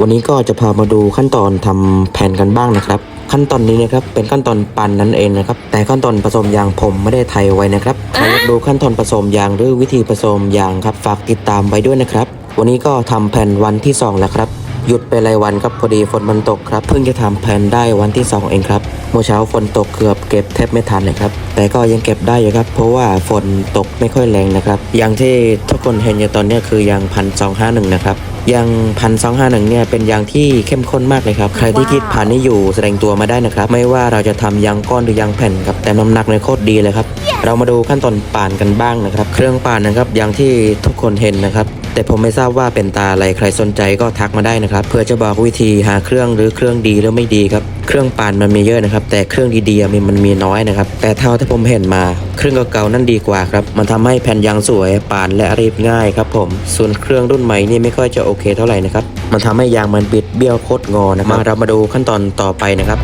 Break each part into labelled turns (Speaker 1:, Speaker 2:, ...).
Speaker 1: วันนี้ก็จะพามาดูขั้นตอนทำแผ่นกันบ้างนะครับ ขั้นตอนนี้นะครับเป็นขั้นตอนปั่นนั่นเองนะครับ แต่ขั้นตอนผสมยางผมไม่ได้ไทยไว้นะครับใครอยากดูขั้นตอนผสมยางหรือวิธีผสมยางครับฝากติดตามไว้ด้วยนะครับ วันนี้ก็ทำแผ่นวันที่สองแล้วครับหยุดไปรายวันครับพอดีฝนมันตกครับ เพิ่งจะทำแผ่นได้วันที่ 2 เองครับ เมื่อเช้าฝนตกเกือบเก็บแทบไม่ทันเลยครับ แต่ก็ยังเก็บได้อยู่ครับ เพราะว่าฝนตกไม่ค่อยแรงนะครับ อย่างที่ทุกคนเห็นอยู่ตอนเนี้ยคือยางพันสองห้าหนึ่งนะครับยางพันสองห้าหนึ่งเนี่ยเป็นยางที่เข้มข้นมากเลยครับ ใครที่คิดผ่านนี้อยู่แสดงตัวมาได้นะครับ ไม่ว่าเราจะทำยางก้อนหรือยางแผ่นครับแต่น้ำหนักในยโคตรดีเลยครับ เรามาดูขั้นตอนป่านกันบ้างนะครับ เครื่องป่านนะครับอย่างที่ทุกคนเห็นนะครับ แต่ผมไม่ทราบว่าเป็นตาอะไรใครสนใจก็ทักมาได้นะครับ เพื่อจะบอกวิธีหาเครื่องหรือเครื่องดีหรือไม่ดีครับ เครื่องป่านมันมีเยอะนะครับ แต่เครื่องดีๆมีมันมีน้อยนะครับ แต่เท่าที่ผมเห็นมา เครื่องเก่าๆนั่นดีกว่าครับ มันทำให้แผ่นยางสวยป่านและรีบง่ายครับผม ส่วนเครื่องรุ่นใหม่นี่ไม่ค่อยจะโอเคเท่าไหร่นะครับ มันทำให้ยางมันบิดเบี้ยวโคตรงอนะครับมาเรามาดูขั้นตอนต่อไปนะครับ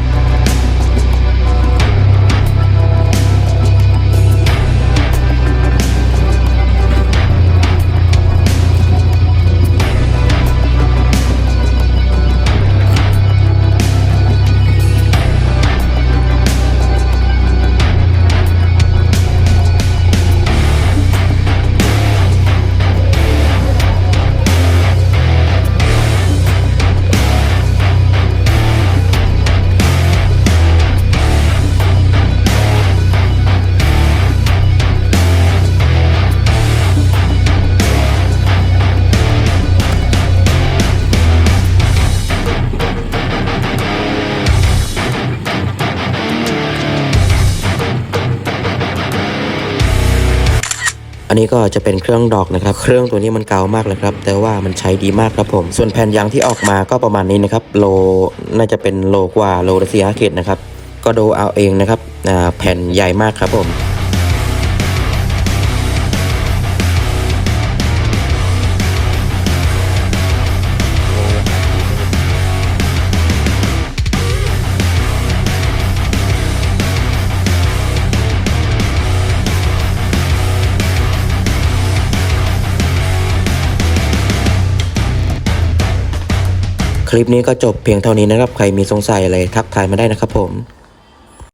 Speaker 1: นนี้ก็จะเป็นเครื่องดอกนะครับ เครื่องตัวนี้มันเก่ามากเลยครับ แต่ว่ามันใช้ดีมากครับผม ส่วนแผ่นยางที่ออกมาก็ประมาณนี้นะครับ โลน่าจะเป็นโลกว่าโลละสี่ห้าเขตนะครับ ก็ดูเอาเองนะครับแผ่นใหญ่มากครับผม คลิปนี้ก็จบเพียงเท่านี้นะครับ ใครมีสงสัยอะไรทักทายมาได้นะครับผม